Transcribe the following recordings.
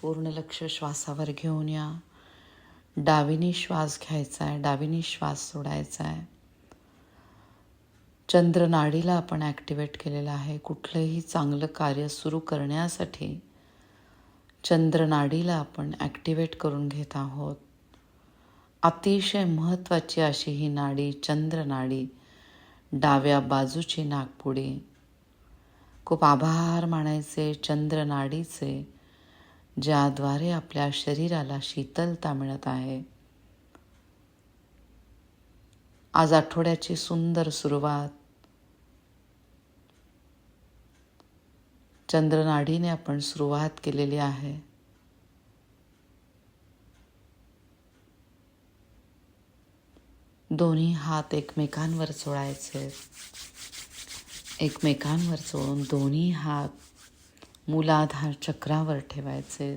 पूर्ण लक्ष श्वासावर घेऊन या. डावीनी श्वास घ्यायचा आहे डावीनी श्वास सोडायचा आहे चंद्र नाडीला आपण ॲक्टिवेट केलेलं आहे. कुठलंही चांगलं कार्य सुरू करण्यासाठी चंद्र नाडीला आपण ॲक्टिवेट करून घेत आहोत. अतिशय महत्त्वाची अशी ही नाडी चंद्र नाडी डाव्या बाजूची नागपुडी. खूप आभार मानायचे चंद्र नाडीचे ज्याद्वारे आपल्या शरीराला शीतलता मिळत आहे. आज आठवड्याची सुंदर सुरुवात. चंद्रनाडीने आपण सुरुवात केलेली आहे. दोन्ही हात एकमेकांवर चोळायचे. एकमेकांवर चोळून दोन्ही हात मूलाधार चक्रावर ठेवायचे.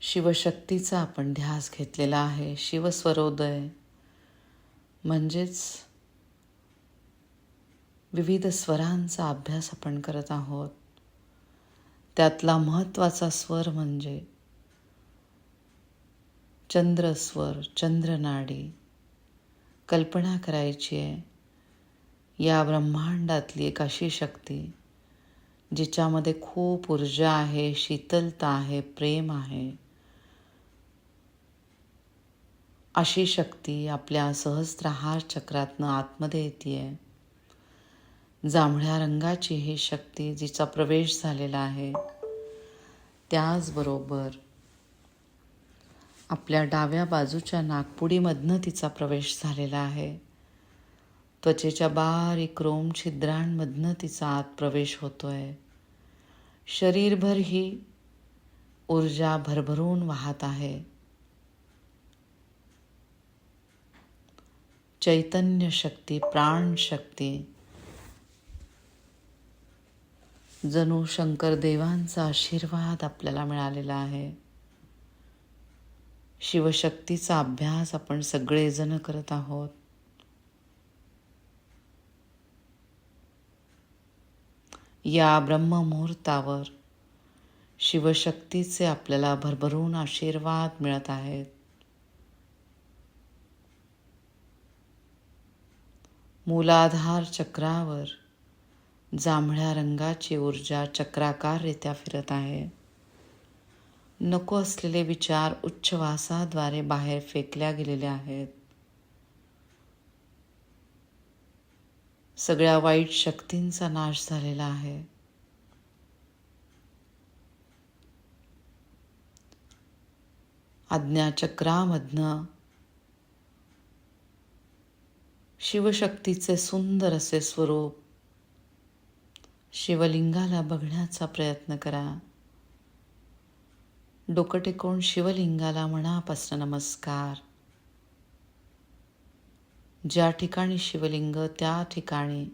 शिवशक्तीचा आपण ध्यास घेतलेला आहे. शिवस्वरोदय म्हणजेच विविध स्वरांचा अभ्यास आपण करत आहोत. त्यातला महत्त्वाचा स्वर म्हणजे चंद्रस्वर चंद्रनाडी. कल्पना करायची आहे. या ब्रह्मांडातली एक अशी शक्ती जिच्यामध्ये खूप ऊर्जा आहे शीतलता आहे प्रेम आहे. अशी शक्ती आपल्या सहस्त्रहार चक्रातनं आतमध्ये येते जांभळ्या रंगाची ही शक्ती जिचा प्रवेश झालेला आहे त्याचबरोबर आपल्या डाव्या बाजूच्या नागपुडीमधनं तिचा प्रवेश झालेला आहे. त्वचेच्या बारीक रोम छिद्रांमधनं तिचा आत प्रवेश होतोय. शरीरभर ही ऊर्जा भरभरून वाहत आहे. चैतन्य शक्ती प्राण शक्ती. जणू शंकर देवांचा आशीर्वाद आपल्याला मिळालेला आहे. शिवशक्तीचा अभ्यास आपण सगळेजण करत आहोत. या ब्रह्ममुहूर्तावर. शिवशक्तीचे आपल्याला भरभरून आशीर्वाद मिळत आहेत. मूलाधार चक्रावर जांभळ्या रंगाची ऊर्जा चक्राकाररित्या फिरत आहे. नको असलेले विचार उच्चवासाद्वारे बाहेर फेकल्या गेलेले आहेत. सगळ्या वाईट शक्तींचा नाश झालेला आहे. आज्ञाचक्रामधनं शिवशक्तीचे सुंदर असे स्वरूप शिवलिंगाला बघण्याचा प्रयत्न करा. डोकं टेकून शिवलिंगाला मनापासून नमस्कार. ज्या ठिकाणी शिवलिंग त्या ठिकाणी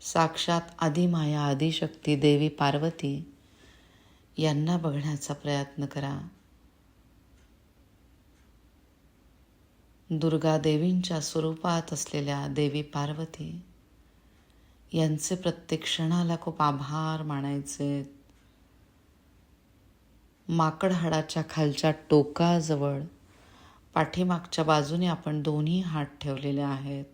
साक्षात आदिमाया आदिशक्ती देवी पार्वती यांना बघण्याचा प्रयत्न करा. दुर्गा देवींच्या स्वरूपात असलेल्या देवी पार्वती यांचे प्रत्येक क्षणाला खूप आभार मानायचे. माकड हाडाच्या खालच्या टोकाजवळ पाठीमागच्या बाजूने आपण दोन्ही हात ठेवलेले आहेत.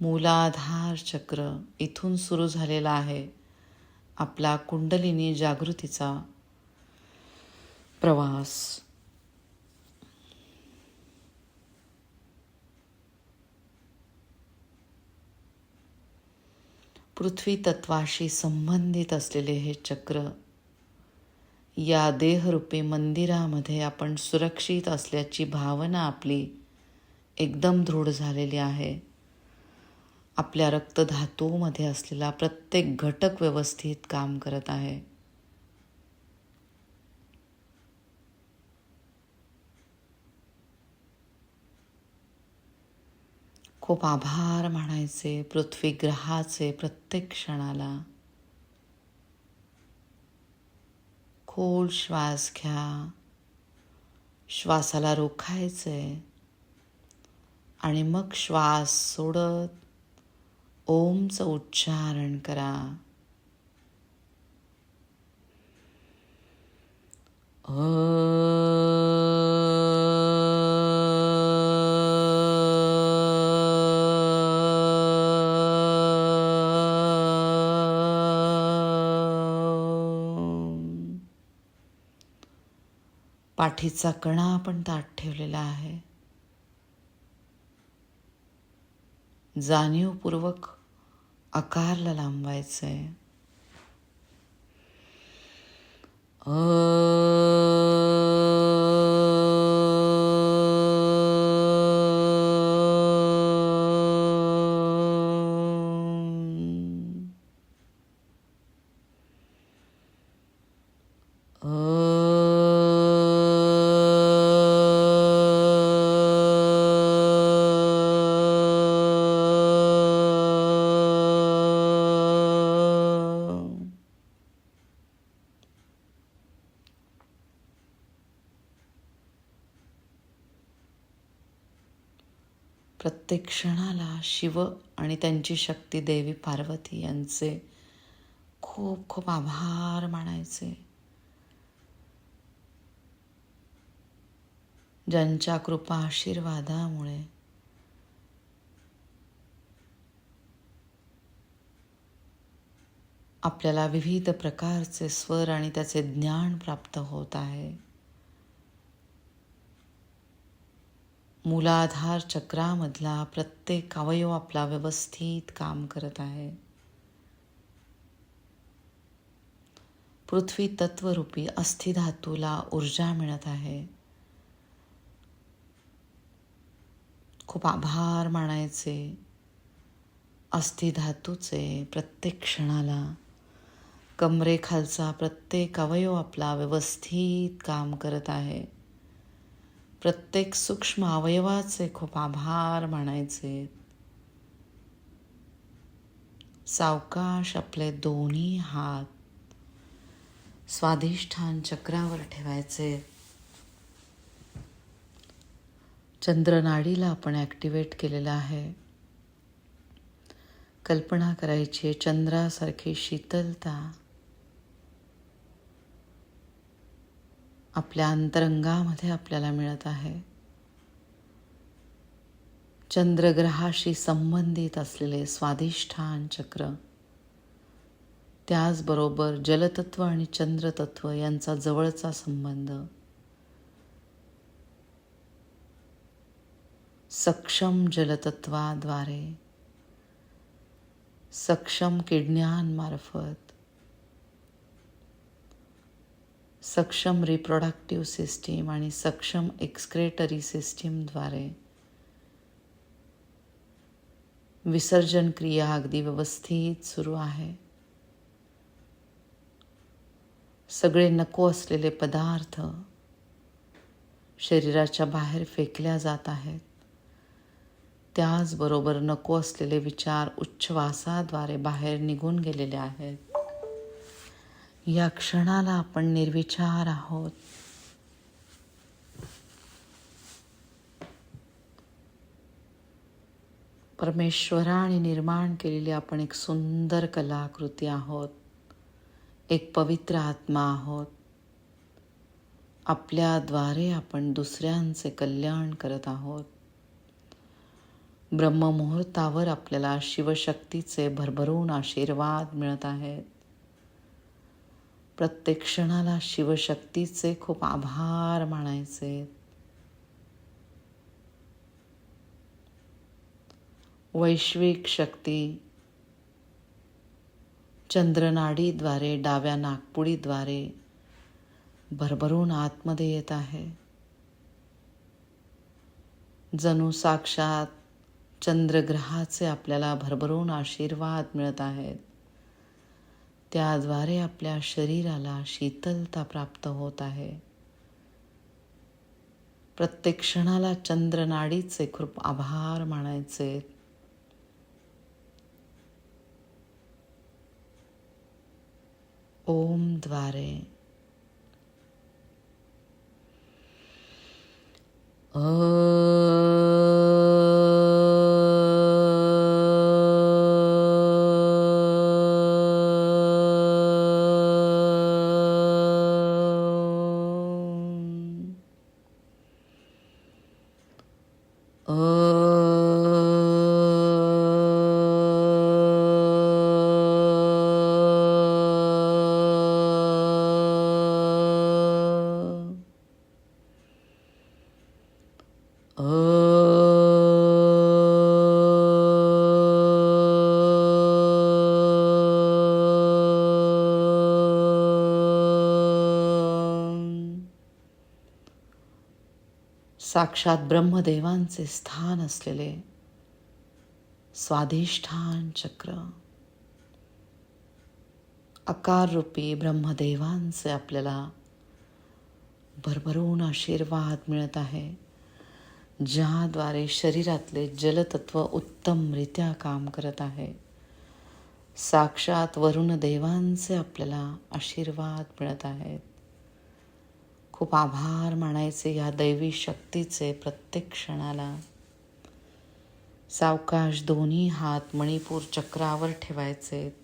मूलाधार चक्र इथून सुरू झालेला आहे. आपला कुंडलिनी जागृतीचा प्रवास. पृथ्वी तत्वाशी संबंधित असलेले हे चक्र या देहरूपी मंदिरामध्ये आपण सुरक्षित असल्याची भावना आपली एकदम दृढ झालेली आहे. आपल्या रक्तधातूमध्ये असलेला प्रत्येक घटक व्यवस्थित काम करत आहे. खूप आभार म्हणायचे पृथ्वी ग्रहाचे प्रत्येक क्षणाला. खोल श्वास घ्या. श्वासाला रोखायचे आणि मग श्वास सोडत ओमचं उच्चारण करा. पाठीचा कणा आपण ताट ठेवलेला आहे. जाणीवपूर्वक आकारला लांबवायचं आहे प्रत्येक क्षणाला शिव आणि त्यांची शक्ती देवी पार्वती यांचे खूप खूप आभार मानायचे. ज्यांच्या कृपा आशीर्वादामुळे आपल्याला विविध प्रकारचे स्वर आणि त्याचे ज्ञान प्राप्त होत आहे. मूलाधार चक्रामधला प्रत्येक अवयव आपला व्यवस्थित काम करत आहे. पृथ्वी तत्वरूपी अस्थिधातूला ऊर्जा मिळत आहे. खूप आभार मानायचे अस्थिधातूचे प्रत्येक क्षणाला. कमरेखालचा प्रत्येक अवयव आपला व्यवस्थित काम करत आहे. प्रत्येक सूक्ष्म अवयवाचे खूप आभार मानायचे. सावकाश आपले दोन्ही हात स्वाधिष्ठान चक्रावर ठेवायचे. चंद्रनाडीला आपण ॲक्टिवेट केलेलं आहे. कल्पना करायची चंद्रासारखी शीतलता आपल्या अंतरंगामध्ये आपल्याला मिळत आहे. चंद्रग्रहाशी संबंधित असलेले स्वाधिष्ठान चक्र त्याचबरोबर जलतत्व आणि चंद्रतत्व यांचा जवळचा संबंध सक्षम जलतत्वाद्वारे सक्षम किडण्यांमार्फत सक्षम रिप्रोडक्टिव्ह सिस्टीम आणि सक्षम एक्सक्रेटरी सिस्टीमद्वारे विसर्जन क्रिया अगदी व्यवस्थित सुरू आहे. सगळे नको असलेले पदार्थ शरीराच्या बाहेर फेकल्या जात आहेत. त्याचबरोबर नको असलेले विचार उच्छ्वासाद्वारे बाहेर निघून गेलेले आहेत. या क्षणाला आपण निर्विचार आहोत. परमेश्वराने निर्माण केलेली आपण एक सुंदर कलाकृती आहोत. एक पवित्र आत्मा आहोत. आपल्याद्वारे आपण दुसऱ्यांचे कल्याण करत आहोत. ब्रह्ममुहूर्तावर आपल्याला शिवशक्तीचे भरभरून आशीर्वाद मिळत आहेत. प्रत्येक क्षणाला शिवशक्तीचे खूप आभार मानायचे. वैश्विक शक्ती चंद्रनाडीद्वारे डाव्या नागपुडीद्वारे भरभरून आतमध्ये येत आहे. जणू साक्षात चंद्रग्रहाचे आपल्याला भरभरून आशीर्वाद मिळत आहेत. त्याद्वारे आपल्या शरीराला शीतलता प्राप्त होत आहे. प्रत्येक क्षणाला चंद्रनाडीचे खूप आभार मानायचे. ओमद्वारे ओ साक्षात ब्रह्मदेवांचे स्थान असलेले स्वाधिष्ठान चक्र. आकार रूपी ब्रह्मदेवांचे आपल्याला भरभरून आशीर्वाद मिळत आहे ज्याद्वारे शरीरातले जलतत्व उत्तमरित्या काम करत आहे. साक्षात वरुण देवांचे आपल्याला आशीर्वाद मिळत आहेत. खूप आभार मानायचे या दैवी शक्तीचे प्रत्येक क्षणाला. सावकाश दोन्ही हात मणिपूर चक्रावर ठेवायचे.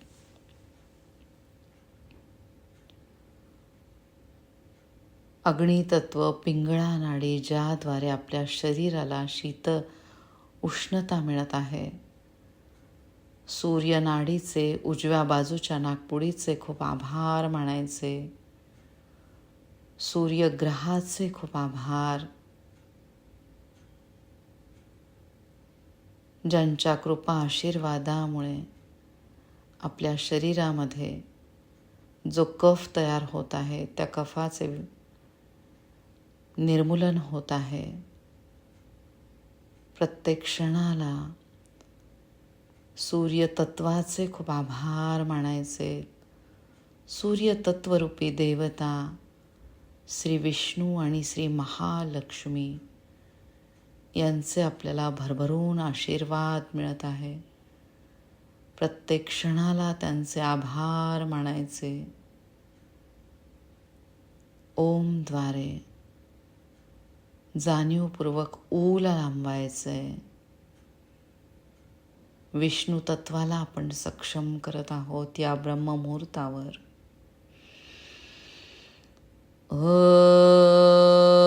अग्नितत्व पिंगळा नाडी ज्याद्वारे आपल्या शरीराला शीत उष्णता मिळत आहे. सूर्यनाडीचे उजव्या बाजूच्या नागपुडीचे खूप आभार मानायचे. सूर्यग्रहाचे खूप आभार. ज्यांच्या कृपा आशीर्वादामुळे आपल्या शरीरामध्ये जो कफ तयार होत आहे त्या कफाचे निर्मूलन होत आहे. प्रत्येक क्षणाला सूर्यतत्वाचे खूप आभार मानायचे. सूर्यतत्वरूपी देवता श्री विष्णू आणि श्री महालक्ष्मी यांचे आपल्याला भरभरून आशीर्वाद मिळत आहे. प्रत्येक क्षणाला त्यांचे आभार मानायचे. ओमद्वारे जाणीवपूर्वक ऊल लांबायचे. विष्णू तत्वाला आपण सक्षम करत आहोत या ब्रह्ममुहूर्तावर. Oh.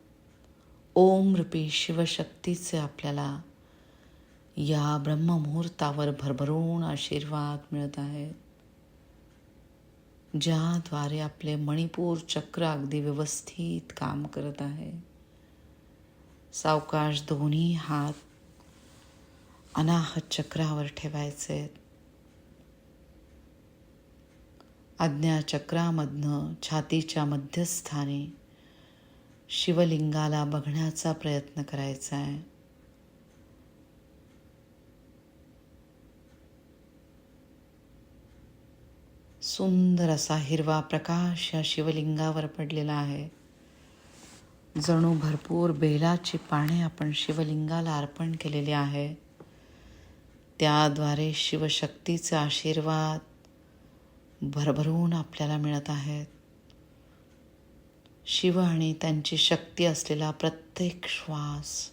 ओम रूपी शिवशक्तीचे आपल्याला या ब्रह्ममुहूर्तावर भरभरून आशीर्वाद मिळत आहेत. ज्याद्वारे आपले मणिपूर चक्र अगदी व्यवस्थित काम करत आहे. सावकाश दोन्ही हात अनाहत चक्रावर ठेवायचे. आज्ञाचक्रामधनं छातीच्या मध्यस्थानी शिवलिंगाला बघण्याचा प्रयत्न करायचा आहे. सुंदर असा हिरवा प्रकाश या शिवलिंगावर पडलेला आहे. जणू भरपूर बेलाची पाने आपण शिवलिंगाला अर्पण केलेली आहे. त्याद्वारे शिवशक्तीचे आशीर्वाद भरभरून आपल्याला मिळत आहेत. शिव आणि त्यांची शक्ती असलेला प्रत्येक श्वास.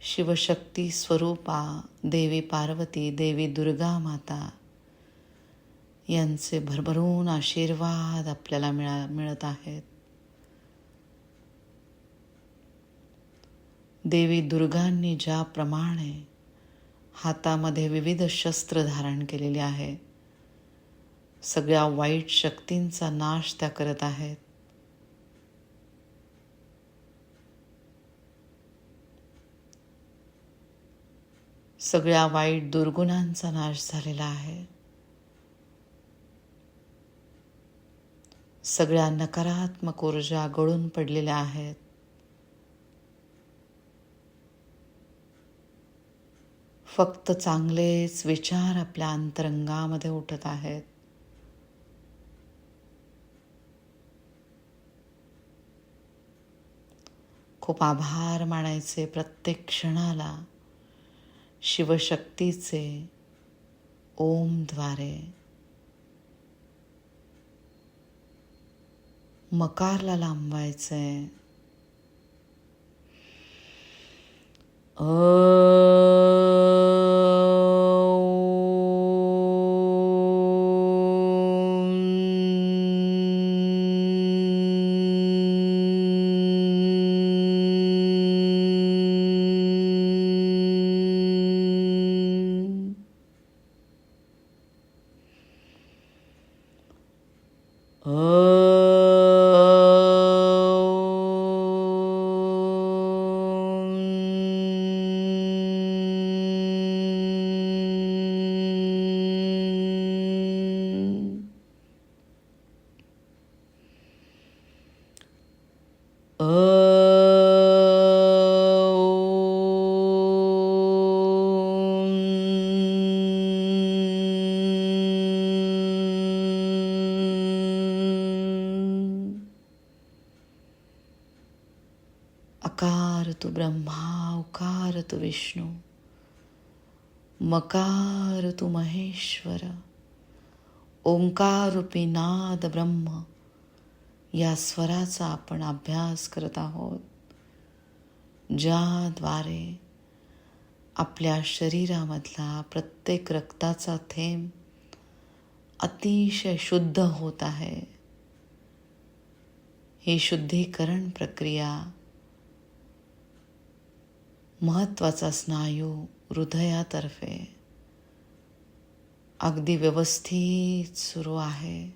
शिवशक्ती स्वरूपा देवी पार्वती देवी दुर्गा माता यांचे भरभरून आशीर्वाद आपल्याला मिळा मिळत आहेत. देवी दुर्गांनी ज्याप्रमाणे हातामध्ये विविध शस्त्र धारण केलेली आहे सगळ्या वाईट शक्तींचा नाश त्या करत आहेत. सगळ्या वाईट दुर्गुणांचा नाश झालेला आहे. सगळ्या नकारात्मक ऊर्जा गळून पडलेल्या आहेत. फक्त चांगलेच विचार आपल्या अंतरंगामध्ये उठत आहेत. खूप आभार मानायचे प्रत्येक क्षणाला. शिवशक्तीचे ओमद्वारे मकारला लांबवायचंय. अकार तू ब्रह्मा उकार तू विष्णू मकार तू महेश्वर ओंकार रूपी नाद ब्रह्म या स्वराचा आपण अभ्यास करत आहोत ज्याद्वारे आपल्या शरीरामधला प्रत्येक रक्ताचा थेंब अतिशय शुद्ध होत आहे. ही शुद्धीकरण प्रक्रिया महत्त्वाचा स्नायू हृदयातर्फे. अगदी व्यवस्थित सुरू आहे.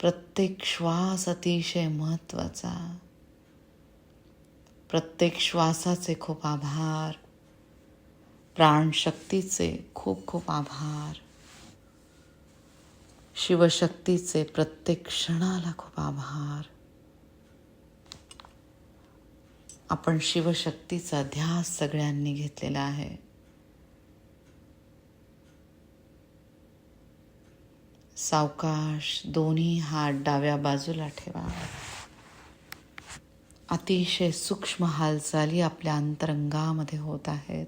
प्रत्येक श्वास अतिशय महत्त्वाचा. प्रत्येक श्वासाचे खूप आभार. प्राणशक्तीचे खूप खूप आभार. शिवशक्तीचे प्रत्येक क्षणाला खूप आभार. आपण शिवशक्तीचा ध्यास सगळ्यांनी घेतलेला आहे. सावकाश दोन्ही हात डाव्या बाजूला ठेवा. अतिशय सूक्ष्म हालचाली आपल्या अंतरंगामध्ये होत आहेत.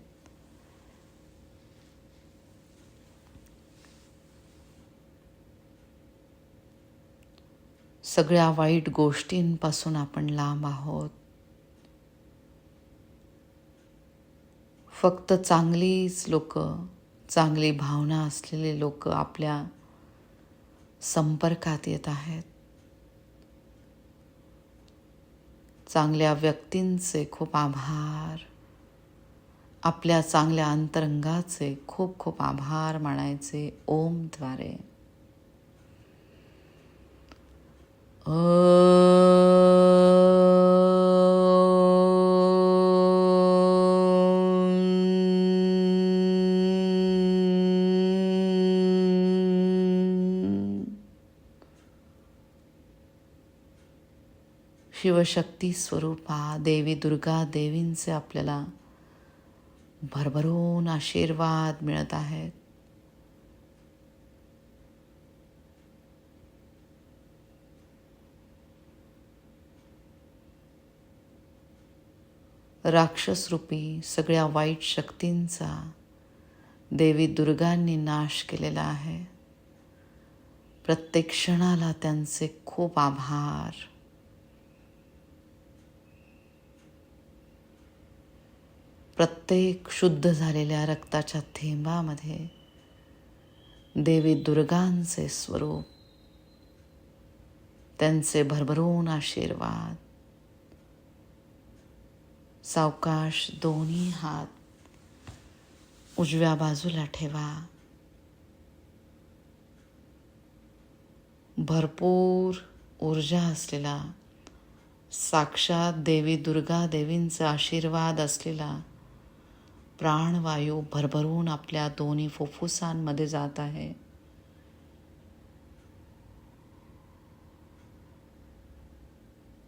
सगळ्या वाईट गोष्टींपासून आपण लांब आहोत. फक्त चांगलीच लोक चांगली भावना असलेले लोक आपल्या संपर्कात येत आहेत. चांगल्या व्यक्तींचे खूप आभार. आपल्या चांगल्या अंतरंगाचे खूप खूप आभार मानायचे ओमद्वारे. शिवशक्ती स्वरूपा देवी दुर्गा देवींचे आपल्याला भरभरून आशीर्वाद मिळत आहेत. राक्षसरूपी सगळ्या वाईट शक्तींचा देवी दुर्गांनी नाश केलेला आहे. प्रत्येक क्षणाला त्यांचे खूप आभार. प्रत्येक शुद्ध झालेल्या रक्ताच्या थेंबामध्ये देवी दुर्गांचे स्वरूप त्यांचे भरभरून आशीर्वाद सावकाश दोन्ही हात उजव्या बाजूला ठेवा. भरपूर ऊर्जा असलेला साक्षात देवी दुर्गा देवींचा आशीर्वाद असलेला प्राणवायू भरभरून आपल्या दोन्ही फुफ्फुसांमध्ये जात आहे.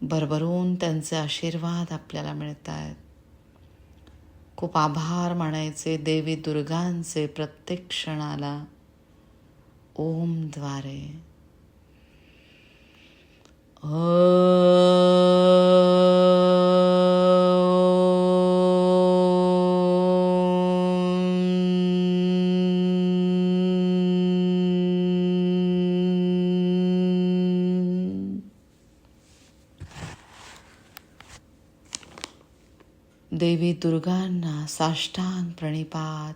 भरभरून त्यांचे आशीर्वाद आपल्याला मिळत आहेत खूप आभार मानायचे देवी दुर्गांचे प्रत्येक क्षणाला. ओमद्वारे देवी दुर्गांना साष्टांग प्रणिपात.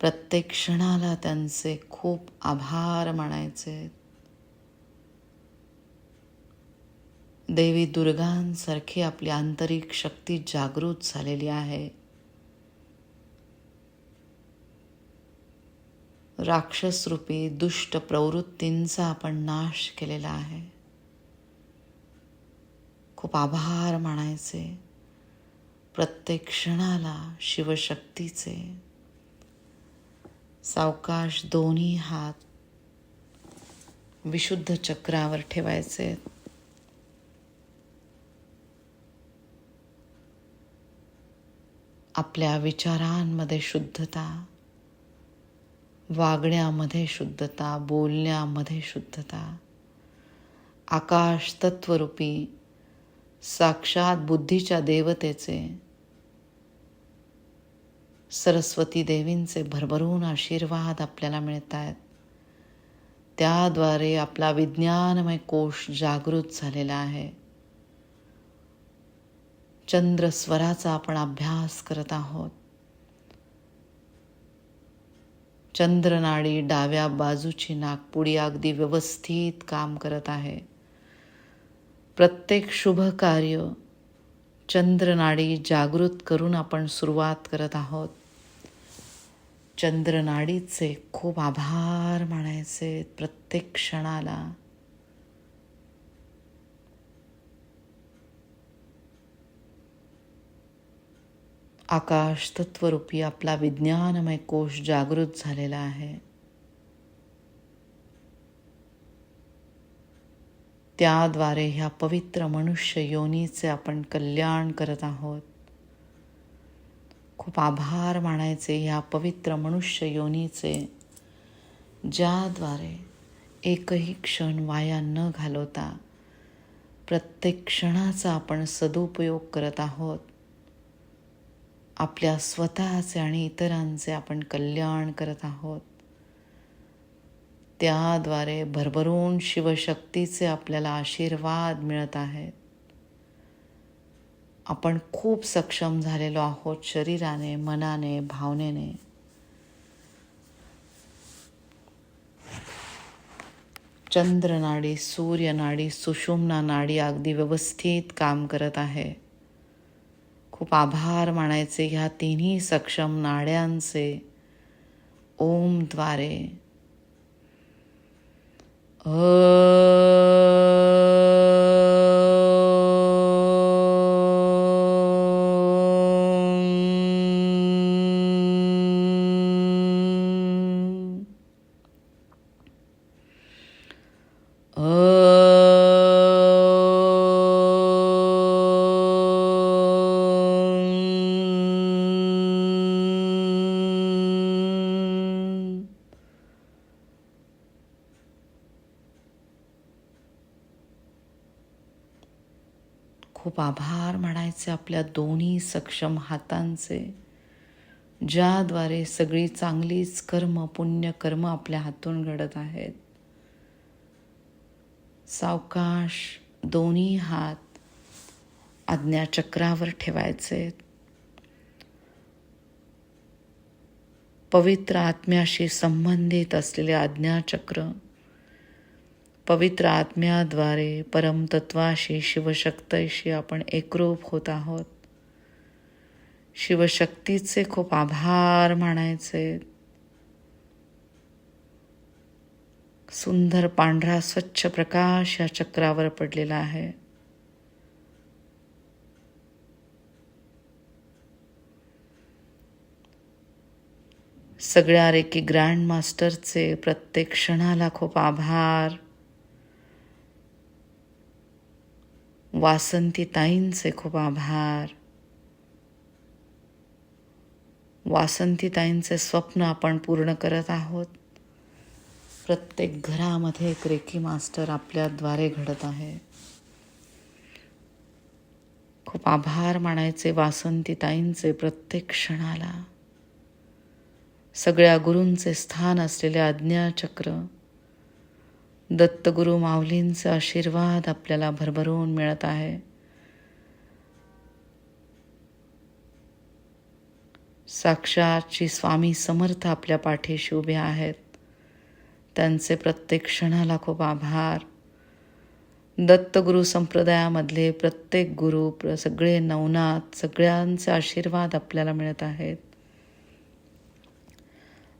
प्रत्येक क्षणाला त्यांचे खूप आभार मानायचे. देवी दुर्गांसारखी आपली आंतरिक शक्ती जागृत झालेली आहे. राक्षसरूपी दुष्ट प्रवृत्तींचा आपण नाश केलेला आहे. खूप आभार मानायचे. प्रत्येक क्षणाला शिवशक्तीचे सावकाश दोन्ही हात विशुद्ध चक्रावर ठेवायचे. आपल्या विचारांमध्ये शुद्धता वागण्यामध्ये शुद्धता बोलण्यामध्ये शुद्धता आकाश तत्वरूपी साक्षात बुद्धीच्या देवतेचे सरस्वती देवींचे भरभरून आशीर्वाद आपल्याला मिळत आहेत त्याद्वारे आपला विज्ञानमय कोश जागृत झालेला आहे. चंद्रस्वराचा आपण अभ्यास करत आहोत. चंद्रनाडी डाव्या बाजूची नागपुडी अगदी व्यवस्थित काम करत आहे. प्रत्येक शुभ कार्य चंद्रनाडी जागृत करून आपण सुरुवात करत आहोत. चंद्रनाडीचे खूप आभार मानायचे प्रत्येक क्षणाला. आकाश तत्वरूपी आपला विज्ञानमय कोश जागृत झालेला आहे. त्याद्वारे ह्या पवित्र मनुष्य योनीचे आपण कल्याण करत आहोत. खूप आभार मानायचे ह्या पवित्र मनुष्य योनीचे ज्याद्वारे एकही क्षण वाया न घालवता प्रत्येक क्षणाचा आपण सदुपयोग करत आहोत. आपल्या स्वतःचे आणि इतरांचे आपण कल्याण करत आहोत. त्याद्वारे भरभरून शिवशक्तीचे आपल्याला आशीर्वाद मिळत आहेत. आपण खूप सक्षम झालेलो आहोत शरीराने मनाने भावनेने. चंद्रनाडी सूर्यनाडी सुषुम्ना नाडी अगदी व्यवस्थित काम करत आहे. खूप आभार मानायचे ह्या तिन्ही सक्षम नाड्यांचे ओमद्वारे खूप आभार म्हणायचे आपल्या दोन्ही सक्षम हातांचे ज्याद्वारे सगळी चांगलीच कर्म पुण्य कर्म आपल्या हातून घडत आहेत. सावकाश दोन्ही हात आज्ञाचक्रावर ठेवायचे. पवित्र आत्म्याशी संबंधित असलेले आज्ञाचक्र पवित्र आत्म्याद्वारे परमतत्वाशी शिवशक्तीशी आपण एकरूप होत आहोत. शिवशक्तीचे खूप आभार मानायचे. सुंदर पांढरा स्वच्छ प्रकाश या चक्रावर पडलेला आहे. सगळ्या रेकी ग्रँड मास्टरचे प्रत्येक क्षणाला खूप आभार. वासंती ताईंचे खूप आभार. वासंती ताईंचे स्वप्न आपण पूर्ण करत आहोत. प्रत्येक घरामध्ये एक रेकी मास्टर आपल्याद्वारे घडत आहे. खूप आभार मानायचे वासंती ताईंचे प्रत्येक क्षणाला. सगळ्या गुरूंचे स्थान असलेले आज्ञाचक्र दत्तगुरु माऊलींचा आशीर्वाद आपल्याला भरभरून मिळत आहे. साक्षात श्री स्वामी समर्थ आपल्या पाठीशी उभे आहेत. त्यांचे प्रत्येक क्षणाला खूप आभार. दत्तगुरु संप्रदायामधले प्रत्येक गुरु प्र सगळे नवनाथ सगळ्यांचे आशीर्वाद आपल्याला मिळत आहेत.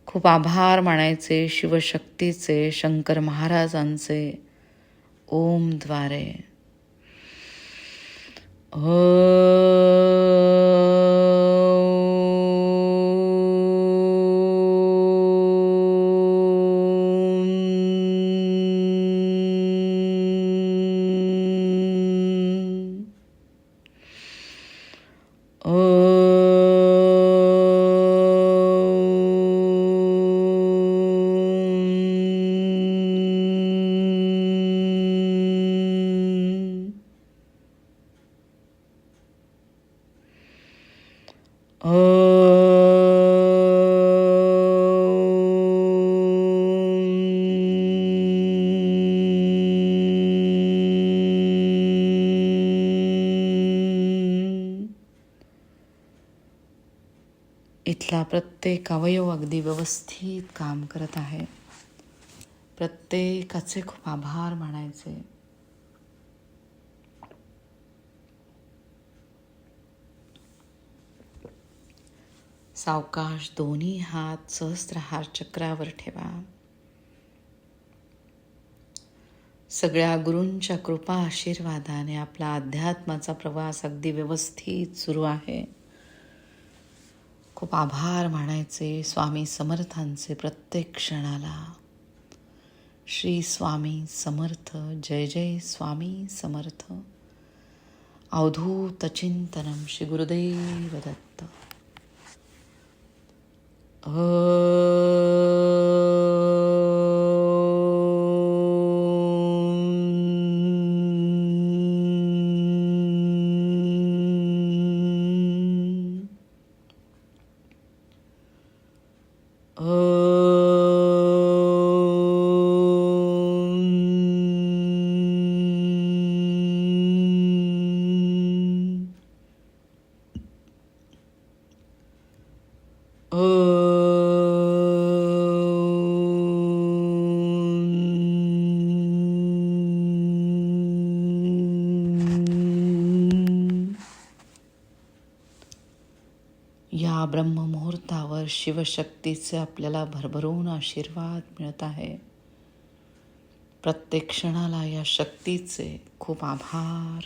खूप आभार मानायचे शिवशक्तीचे शंकर महाराजांचे ओमद्वारे ओम. इथला प्रत्येक अवयव अगदी व्यवस्थित काम करत आहे. प्रत्येकाचे खूप आभार मानायचे. सावकाश दोन्ही हात सहस्त्रहार चक्रावर ठेवा. सगळ्या गुरूंच्या कृपा आशीर्वादाने आपला अध्यात्माचा प्रवास अगदी व्यवस्थित सुरू आहे. खूप आभार मानायचे स्वामी समर्थांचे प्रत्येक क्षणाला श्री स्वामी समर्थ जय जय स्वामी समर्थ अवधूत चिंतनम श्री गुरुदेव दत्त ओम. ब्रह्ममुहूर्तावर शिवशक्तीचे आपल्याला भरभरून आशीर्वाद मिळत आहे. प्रत्येक क्षणाला या शक्तीचे खूप आभार.